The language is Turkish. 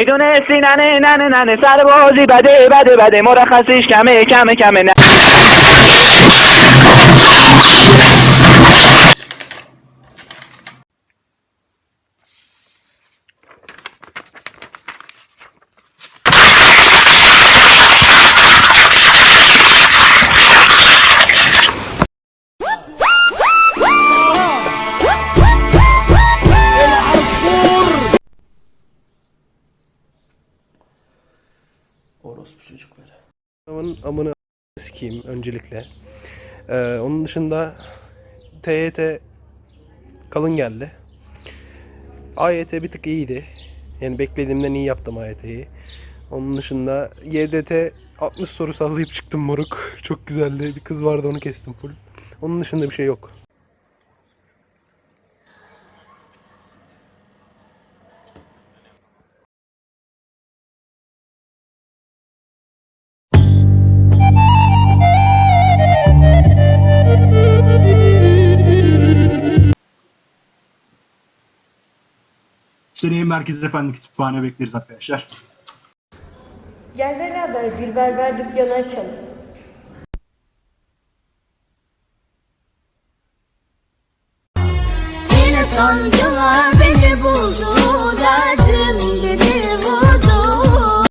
می‌دونستی ننه ننه ننه سر بازی بده بده بده. مرخصیش کمه کمه کمه. نه. Orospu çocukları. Adamın amını sikeyim öncelikle. Ee, onun dışında TYT kalın geldi. AYT bir tık iyiydi. Yani beklediğimden iyi yaptım AYT'yi. Onun dışında YDT 60 soru sallayıp çıktım moruk. Çok güzeldi. Bir kız vardı onu kestim full. Onun dışında bir şey yok. Seneye Merkez Efendi Kütüphane bekleriz arkadaşlar. Gel beraber bir berber dükkanı açalım. Yine sancılar beni buldu